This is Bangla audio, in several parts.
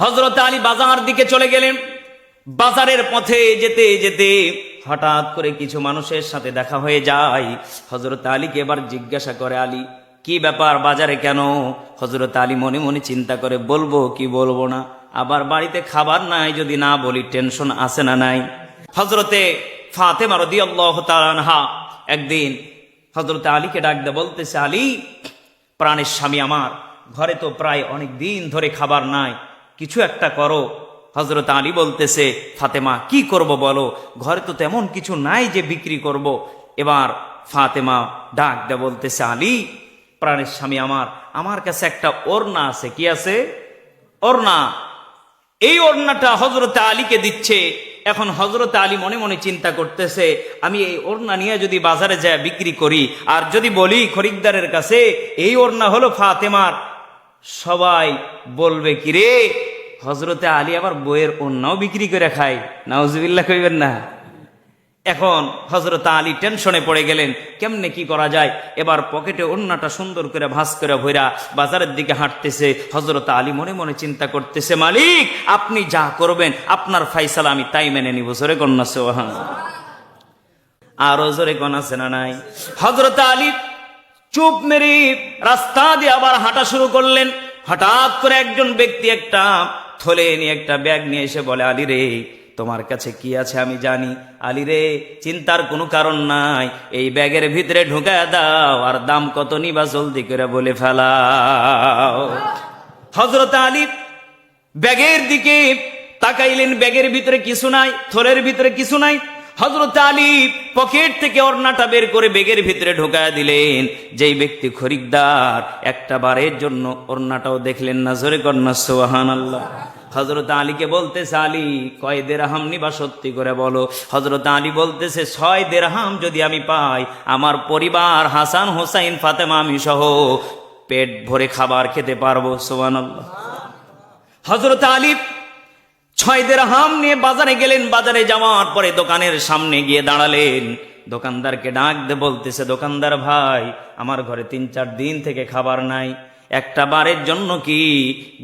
হজরত আলী বাজার দিকে চলে গেলেন। বাজারের পথে যেতে যেতে হঠাৎ করে কিছু মানুষের সাথে দেখা হয়ে যায়। হজরত আলীকে এবার জিজ্ঞাসা করে, আলী, কি ব্যাপার? বাজারে কেন? হজরত আলী মনে মনে চিন্তা করে, বলব কি বলব না? আবার বাড়িতে খাবার নাই যদি না বলি, টেনশন আসে না নাই? হজরতে ফাতেমা রদি আল্লাহ তালানহা একদিন হজরত আলীকে ডাক দে বলতেছে, আলী, প্রাণের স্বামী আমার। ঘরে তো প্রায় অনেক দিন ধরে খাবার নাই। কিছু একটা করো। হজরত আলী বলতেছে, ফাতেমা, কি করব বলো? ঘরে তো তেমন কিছু নাই যে বিক্রি করব। এবার ফাতেমা ডাক দে বলতেছে, আলী, প্রাণের স্বামী আমার আমার কাছে একটা ওড়না আছে। কি আছে? ওরনা এই ওড়নাটা হজরত আলীকে দিচ্ছে। এখন হজরত আলী মনে মনে চিন্তা করতেছে, আমি এই ওড়না নিয়ে যদি বাজারে যায় বিক্রি করি, আর যদি বলি খরিদ্দারের কাছে, এই ওড়না হলো ফাতেমার সবাই বলবে কি রে হজরতে আলী আবার বইয়ের ওড়নাও বিক্রি করে খায়। নাউজবিল্লা কইবেন না। এখন হজরত আলী টেনশনে পড়ে গেলেন, কেমনে কি করা যায়? এবার পকেটে অন্যটা সুন্দর করে ভাস করে ভৈরা বাজারের দিকে হাঁটতেছে। হজরত আলী মনে মনে চিন্তা করতেছে, মালিক, আপনি যা করবেন, আপনার ফাইসালা আমি তাই মেনে নিব। জোরে কন্যা সোহান আরও জোরে কন আছে না নাই? হজরত আলী চুপ মেরে রাস্তা দিয়ে আবার হাঁটা শুরু করলেন। হঠাৎ করে একজন ব্যক্তি একটা থলে নিয়ে, একটা ব্যাগ নিয়ে এসে বলে, আলী রে, তোমার কাছে কি আছে আমি জানি। আলী রে, চিন্তার কোনো কারণ নাই। এই ব্যাগের ভিতরে ঢুকায় দাও, আর দাম কত নিবা জলদি করে বলে ফেলাও। হজরত আলী ব্যাগের দিকে তাকাইলেন। ব্যাগের ভিতরে কিছু নাই, থলের ভিতরে কিছু নাই। হজরত আলী পকেট থেকে ওড়নাটা বের করে বেগের ভিতরে ঢোকায় দিলেন। যেই ব্যক্তি খরিদ্দার, একটা বারের জন্য ওড়নাটাও দেখলেন না। জোরে কন্যা সোহান আল্লাহ হজরত আলীকে বলতেছে, আলী, কয় দেড়হাম নিবা সত্যি করে বলো? হজরত আলী বলতেছে, ছয় দেড়হাম যদি আমি পাই, আমার পরিবার হাসান, হোসাইন, ফাতেমা, আমি সহ পেট ভরে খাবার খেতে পারব। সোহান আল্লাহ হজরত আলী ছয় হাম নিয়ে বাজারে গেলেন, বাজারে যাওয়ার পরে দোকানের সামনে গিয়ে দাঁড়ালেন। দোকানদারকে ডাক দে বলতেছে, দোকানদার ভাই, আমার ঘরে তিন চার দিন থেকে খাবার নাই। একটা বারের জন্য কি?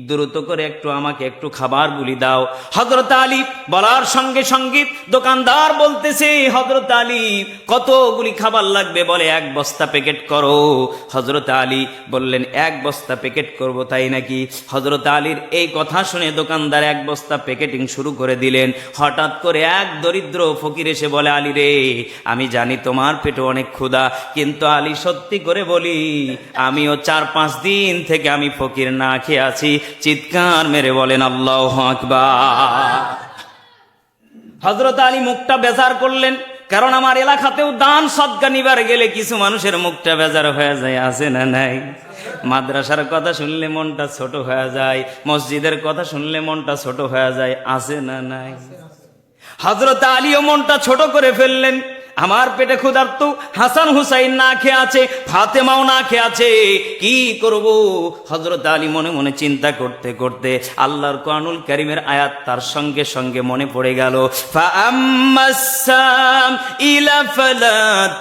দ্রুত করে একটু আমাকে একটু খাবার গুলি দাও। হজরত আলী বলার সঙ্গে সঙ্গে দোকানদার বলতেছে হজরত আলী, কতগুলি খাবার লাগবে বলে এক বস্তা প্যাকেট করো? হজরত আলী বললেন, এক বস্তা প্যাকেট করব তাই নাকি? হজরত আলীর এই কথা শুনে দোকানদার এক বস্তা প্যাকেটিং শুরু করে দিলেন। হঠাৎ করে এক দরিদ্র ফকির এসে বলে, আলী রে, আমি জানি তোমার পেটে অনেক ক্ষুধা, কিন্তু আলী সত্যি করে বলি, আমিও চার পাঁচ দিন থেকে আমি ফকির না খেয়ে আছি। চিৎকার মেরে বলেন, আল্লাহ আকবার। হজরত আলী মুখটা বেজার করলেন, কারণ আমার এলাকাতেও দান সদ্গা নিবার গেলে কিছু মানুষের মুখটা বেজার হয়ে যায়, আছে না নাই? মাদ্রাসার কথা শুনলে মনটা ছোট হয়ে যায়, মসজিদের কথা শুনলে মনটা ছোট হয়ে যায়, আছে না নাই? হজরত আলীও মনটা ছোট করে ফেললেন আমার পেটে ক্ষুধার্ত হাসান হুসাইন না খেয়ে আছে, ফাতেমাও না খেয়ে আছে। কি করব? হজরত আলী মনে মনে চিন্তা করতে করতে আল্লাহর কোরআনুল করিমের আয়াত তার সঙ্গে সঙ্গে মনে পড়ে গেল।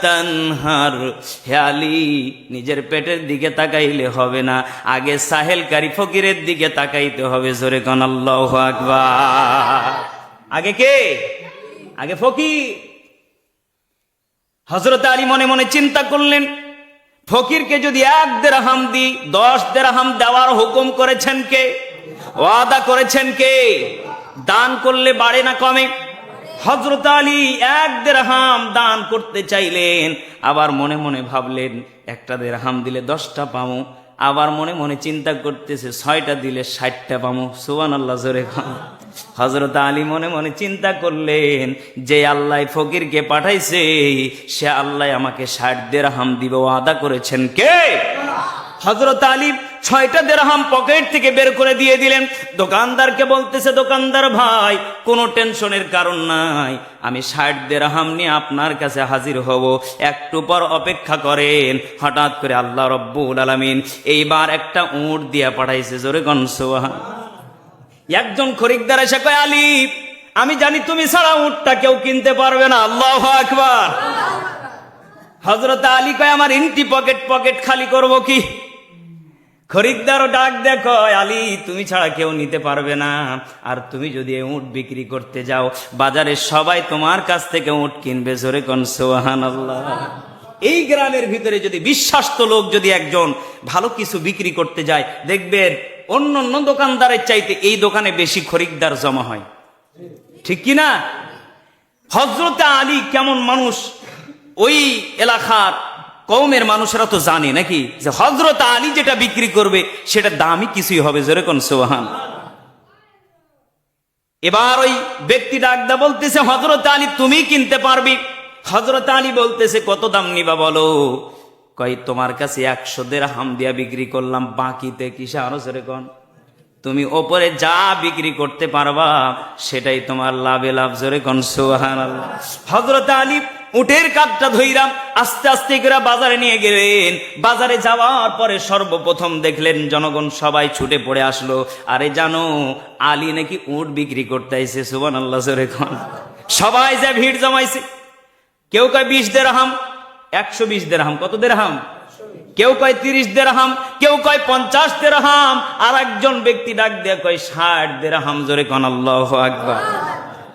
তানহার। হে আলী, নিজের পেটের দিকে তাকাইলে হবে না, আগে সাহেল কারি ফকিরের দিকে তাকাইতে হবে জোরে কন, আল্লাহু আগে কে? আগে ফকির। হজরত আলী মনে মনে চিন্তা করলেন, ফকিরকে যদি এক দেড়হাম দি, দশ দেড়হাম দেওয়ার হুকুম করেছেন কে? ওয়াদা করেছেন কে? দান করলে বাড়ে না কমে? হজরত আলী এক দেড়হাম দান করতে চাইলেন, আবার মনে মনে ভাবলেন, একটা দেড়হাম দিলে দশটা পামো, আবার মনে মনে চিন্তা করতেছে, ছয়টা দিলে ষাটটা পামো। সুবান আল্লাহ জোরে খান হজরত আলী মনে মনে চিন্তা করলেন, যে আল্লাহ ফকিরকে পাঠাইছে, সে আল্লাহ আমাকে ষাট দেড়হাম দিব আদা করেছেন কে? হজরত আলী ছয়টা দেড়হাম পকেট থেকে বের করে দিয়ে দিলেন। দোকানদারকে বলতেছে, দোকানদার ভাই, কোনো টেনশনের কারণ নাই, আমি ষাট দেড়হাম নিয়ে আপনার কাছে হাজির হব। একটু পর অপেক্ষা করেন, হঠাৎ করে আল্লাহ রব্বুল আলমিন এইবার একটা উঁট দিয়া পাঠাইছে, জোরে গনসোহা একজন খরিদ্দার এসে কয়, আলী, আমি জানি তুমি ছাড়া উঠটা কেউ কিনতে পারবে না। আল্লাহ আকবার। হজরত আলী কয়, আমার ইনটি পকেট পকেট খালি করব কি? খরিদ্দারও ডাক দেখো আলী, তুমি ছাড়া কেউ নিতে পারবে না। আর তুমি যদি উঁট বিক্রি করতে যাও, বাজারে সবাই তোমার কাছ থেকে উঁট কিনবে। জোরে কোন সোহান এই গ্রামের ভিতরে যদি বিশ্বাস্ত লোক যদি একজন ভালো কিছু বিক্রি করতে যায়, দেখবেন অন্য অন্য দোকানদারের চাইতে এই দোকানে বেশি খরিদ্দার জমা হয়। ঠিক কি না হজরতে আলী কেমন মানুষ? ওই এলাকার কৌমের মানুষেরা তো জানে নাকি যে হজরত আলী যেটা বিক্রি করবে, সেটা দামই কিছুই হবে যেরকম সোহান এবার ওই ব্যক্তি ডাকদা বলতেছে হজরত আলী, তুমি কিনতে পারবি? হজরত আলী বলতেছে, কত দাম নিবা বলো? কই তোমার কাছে একশো দের হাম দিয়া বিক্রি করলাম, বাকিতে কিসে আরও সেরকম তুমি ওপরে যা বিক্রি করতে পারবা, সেটাই তোমার লাভে লাভ জোরে হজরত আলী উটের কাপটা ধইরাম আস্তে আস্তে করে বাজারে নিয়ে গেলেন। বাজারে যাওয়ার পরে সর্বপ্রথম দেখলেন, জনগণ সবাই ছুটে পড়ে আসলো। আরে জানো, আলী নাকি উট বিক্রি করতে আইছে সুবান আল্লাহ জোরে সবাই যা ভিড় জমাইছে কেউ কয় বিশ দেড়হাম, একশো বিশ দেড়হাম, কত দেড়হাম? কেউ কয় তিরিশ দেড়হাম, কেউ কয় পঞ্চাশ দেড়হাম, আর একজন ব্যক্তি ডাক দিয়ে কয় ষাট দেড়হাম, জোরে কন আল্লাহ আকবার।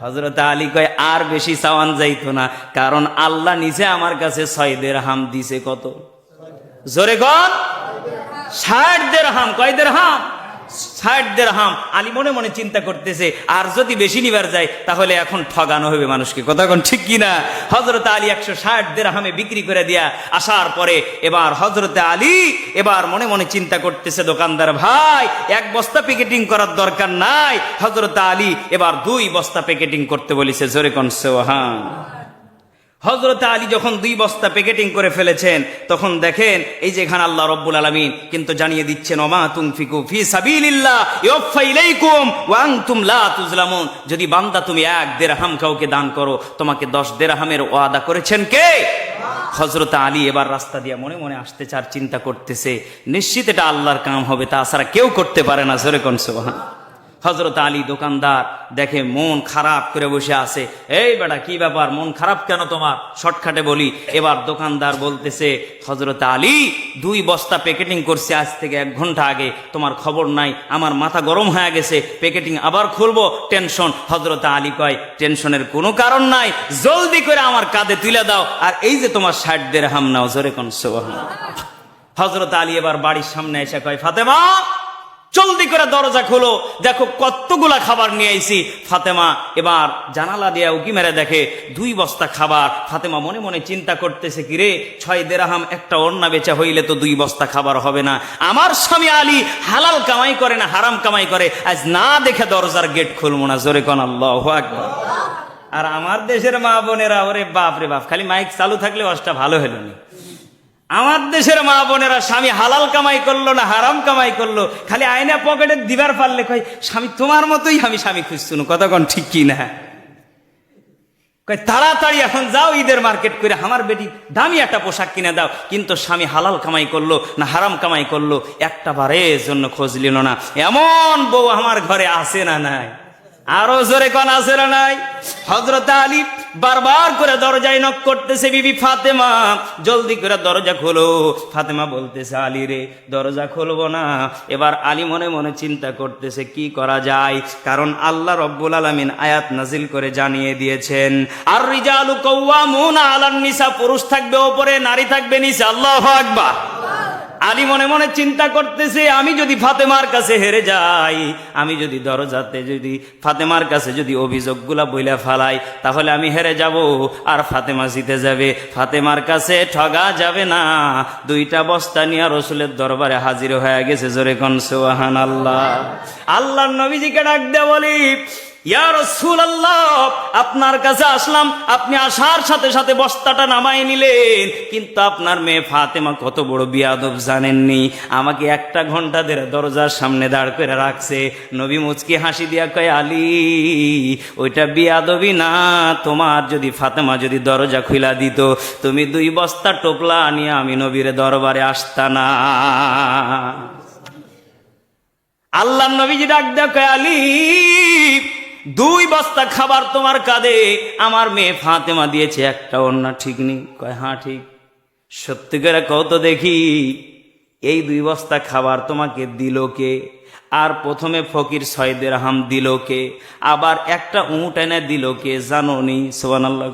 হজরত আলী কয়, আর বেশি চাওয়ান যাইতো না, কারণ আল্লাহ নিচে আমার কাছে ছয় দেড়হাম দিছে কত? জোরে কন? ষাট দেড়হাম, কয় দেড়হাম? ষাট দেড়হাম। আলী মনে মনে চিন্তা করতেছে, আর যদি বেশি নিবার যায়, তাহলে এখন ঠগানো হবে মানুষকে। কথা কোন ঠিক কিনা? হজরত আলী একশো ষাট দেড়হামে বিক্রি করে দিয়া আসার পরে এবার হজরতে আলী এবার মনে মনে চিন্তা করতেছে, দোকানদার ভাই, এক বস্তা প্যাকেটিং করার দরকার নাই। হজরত আলী এবার দুই বস্তা প্যাকেটিং করতে বলিছে, জোরে কোন সোহান। হজরত আলী যখন দুই বস্তা প্যাকেটিং করে ফেলেছেন, তখন দেখেন, এই যে এখানে আল্লাহ রব্বুল আলমিন কিন্তু জানিয়ে দিচ্ছেন, ওমা তুমফিকু ফি সাবিলিল্লাহ ইউফা ইলাইকুম ওয়া লা তুজলামুন যদি বান্দা তুমি এক দেড়হাম কাউকে দান করো, তোমাকে দশ দেড়হামের ওয়াদা করেছেন কে? হজরত আলী এবার রাস্তা দিয়ে মনে মনে আসতে চার চিন্তা করতেছে, নিশ্চিত এটা আল্লাহর কাম হবে, তাছাড়া কেউ করতে পারে না, জোরে কোন সোহান হজরত আলী দোকানদার দেখে মন খারাপ করে বসে আছে। এই বেটা, কি ব্যাপার? মন খারাপ কেন তোমার? শর্টকাটে বলি। এবার দোকানদার বলতেছে হজরত আলী, দুই বস্তা প্যাকেটিং করছে আজ থেকে এক ঘণ্টা আগে। তোমার খবর নাই, আমার মাথা গরম হয়ে গেছে। প্যাকেটিং আবার খুলবো? টেনশন। হজরত আলী কয়, টেনশনের কোনো কারণ নাই। জলদি করে আমার কাঁধে তুলে দাও। আর এই যে তোমার ষাট দের হাম নাও, জোরে কোন হজরত আলী এবার বাড়ির সামনে এসে কয়, ফাতেমা জলদি করে দরজা খোলো। দেখো কতগুলা খাবার নিয়ে আইছি। ফাতেমা এবার জানালা দিয়ে উকি মেরে দেখে, দুই বস্তা খাবার। ফাতেমা মনে মনে চিন্তা করতেছে, কি রে, ছয় দেরাহাম একটা অন্না বেচা হইলে তো দুই বস্তা খাবার হবে না। আমার স্বামী আলী হালাল কামাই করে না হারাম কামাই করে। আজ না দেখে দরজার গেট খুলবো না। জোরে কন আল্লাহ আর আমার দেশের মা বোনেরা, ওরে বাপ রে বাপ, খালি মাইক চালু থাকলে অসটা ভালো হলো না। আমার দেশের মা বোনেরা স্বামী হালাল কামাই করল না হারাম কামাই করল, খালি আয়না পকেটে দিবার পারলে কয়, স্বামী, তোমার মতোই আমি স্বামী খুঁজছুন কতক্ষণ ঠিক কি না? কয়, তাড়াতাড়ি এখন যাও ঈদের মার্কেট করে আমার বেটি দামি একটা পোশাক কিনে দাও। কিন্তু স্বামী হালাল কামাই করল না হারাম কামাই করল, একটা বারের জন্য খোঁজ নিল না। এমন বউ আমার ঘরে আসে না নাই? আরও জোরে কোন, আছে না নাই? হজরত আলী বারবার করে দরজায় নক করতেছে বিবি ফাতেমা। জলদি করে দরজা খোলো। ফাতেমা বলতেছে, আলী রে, দরজা খুলবো না। এবার আলী মনে মনে চিন্তা করতেছে, কি করা যায়? কারণ আল্লাহ রব্বুল আলমিন আয়াত নাজিল করে জানিয়ে দিয়েছেন আর রিজালু কৌয়ামুন আলান নিসা পুরুষ থাকবে, ওপরে নারী থাকবে নিচে। আল্লাহ আকবার। আলী মনে মনে চিন্তা করতেছে, আমি যদি ফাতেমার কাছে হেরে যাই, আমি যদি দরজাতে যদি ফাতেমার কাছে যদি অভিযোগগুলা বইলা ফালাই, তাহলে আমি হেরে যাব আর ফাতেমা জিতে যাবে। ফাতেমার কাছে ঠগা যাবে না। দুইটা বস্তা নিয়ে রসুলের দরবারে হাজির হয়ে গেছে, জোরে কন সোহান আল্লাহ আল্লাহ নবীজিকে ডাক দে বলি আপনার কাছে আসলাম, আপনি আসার সাথে সাথে বস্তাটা নামাই নিলেন। কিন্তু আপনার মেয়ে ফাতেমা কত বড় বিয়াদব জানেননি? আমাকে একটা ঘণ্টা ধরে দরজার সামনে দাঁড় করে রাখছে। নবী মুচকি হাসি দিয়া কয়, আলী, ওইটা বিয়াদবি না। তোমার যদি ফাতেমা যদি দরজা খুলা দিত, তুমি দুই বস্তা টোপলা নিয়ে আমি নবীর দরবারে আসতা না আল্লাহ নবীজি ডাক দেখো আলী দুই বস্তা খাবার তোমার কাঁধে। আমার মেয়ে ফাতেমা দিয়েছে, একটা অন্য ঠিক নেই। কয় হ্যাঁ ঠিক। সত্যি করে কত দেখি, এই দুই বস্তা খাবার তোমাকে দিল কে? আর প্রথমে ফকির ছয়দের হাম দিল কে? আবার একটা উঁট এনে দিল কে? জানো নি? সোহান আল্লাহ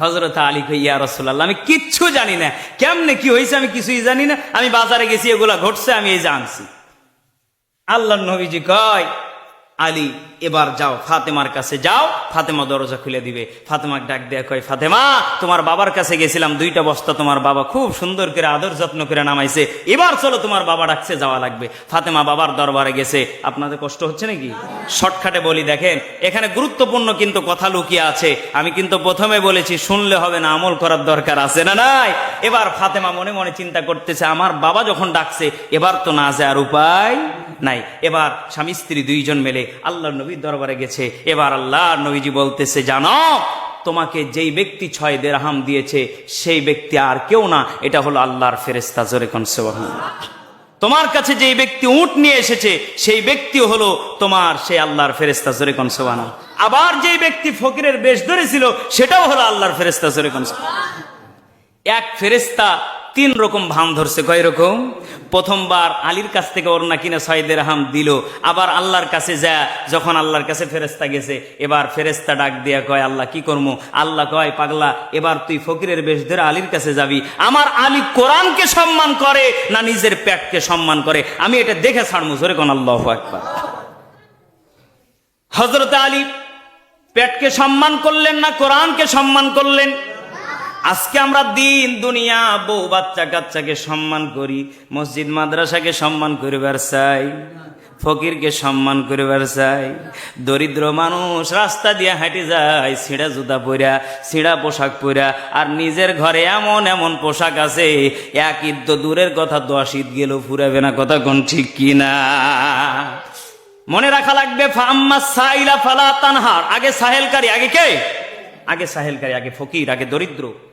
হজরত আলী কই ইয়া রসুল্লাহ আমি কিচ্ছু জানি না। কেমনে কি হয়েছে আমি কিছুই জানি না। আমি বাজারে গেছি, এগুলা ঘটছে, আমি এই জানছি আল্লাহ নবীজি কয় আলী, এবার যাও, ফাতেমার কাছে যাও, ফাতেমা দরজা খুলে দিবে। ফাতেমাকে ডাক দেয়া কয়, ফাতেমা, তোমার বাবার কাছে গেছিলাম, দুইটা বস্তা তোমার বাবা খুব সুন্দর করে, আদর যত্ন করে নামাইছে। এবার চলো, তোমার বাবা ডাকছে, যাওয়া লাগবে। ফাতেমা বাবার দরবারে গেছে। আপনাদের কষ্ট হচ্ছে নাকি? শর্টকাটে বলি, দেখেন, এখানে গুরুত্বপূর্ণ কিন্তু কথা লুকিয়ে আছে। আমি কিন্তু প্রথমে বলেছি, শুনলে হবে না, আমল করার দরকার আছে না নাই? এবার ফাতেমা মনে মনে চিন্তা করতেছে, আমার বাবা যখন ডাকছে, এবার তো না যায় আর উপায় নাই। এবার স্বামী স্ত্রী দুইজন মিলে আল্লাহ নবীর দরবারে গেছে। এবার আল্লাহ নবীজি বলতেছে, জানো, তোমাকে যেই ব্যক্তি ছয় দেড়হাম দিয়েছে, সেই ব্যক্তি আর কেউ না। এটা হলো আল্লাহর ফেরেস্তা জোরে কনসেবাহ তোমার কাছে যেই ব্যক্তি উট নিয়ে এসেছে, সেই ব্যক্তি হলো তোমার সেই আল্লাহর ফেরেস্তা জোরে কনসেবানা আবার যেই ব্যক্তি ফকিরের বেশ ধরেছিল, সেটাও হলো আল্লাহর ফেরেস্তা জোরে কনসেবানা এক ফেরেস্তা তিন রকম ভান ধরছে, কয় রকম? প্রথমবার আলীর কাছ থেকে ওর না কিনা হাম দিল। আবার আল্লাহর কাছে যা যখন আল্লাহর কাছে ফেরেস্তা গেছে, এবার ফেরেস্তা ডাক দিয়া কয়, আল্লাহ, কি করব আল্লাহ কয়, পাগলা, এবার তুই ফকিরের বেশ ধরে আলীর কাছে যাবি। আমার আলী কোরআনকে সম্মান করে না নিজের পেটকে সম্মান করে? আমি এটা দেখে ছাড়মু, জোরে কোন আল্লাহ একবার হজরত আলী পেটকে সম্মান করলেন না, কোরআনকে সম্মান করলেন। আজকে আমরা দিন, দুনিয়া, বউ বাচ্চা কাচ্চাকে সম্মান করি, মসজিদ, মাদ্রাসাকে সম্মান করিবার চাই, ফকিরকে সম্মান করিবার চাই, দরিদ্র মানুষ রাস্তা দিয়ে হাঁটে যায়, ছিঁড়া জুতা পরা ছিঁড়া পোশাক পরা আর নিজের ঘরে এমন এমন পোশাক আছে, এক ঈদ তো দূরের কথা, দশ ঈদ গেল ফুরাবে না, কথা কোন ঠিক কিনা? মনে রাখা লাগবে ফাম্মা সাইলা ফালা তানহার, আগে সাহেলকারী, আগে কে? আগে সাহেলকারী, আগে ফকির, আগে দরিদ্র।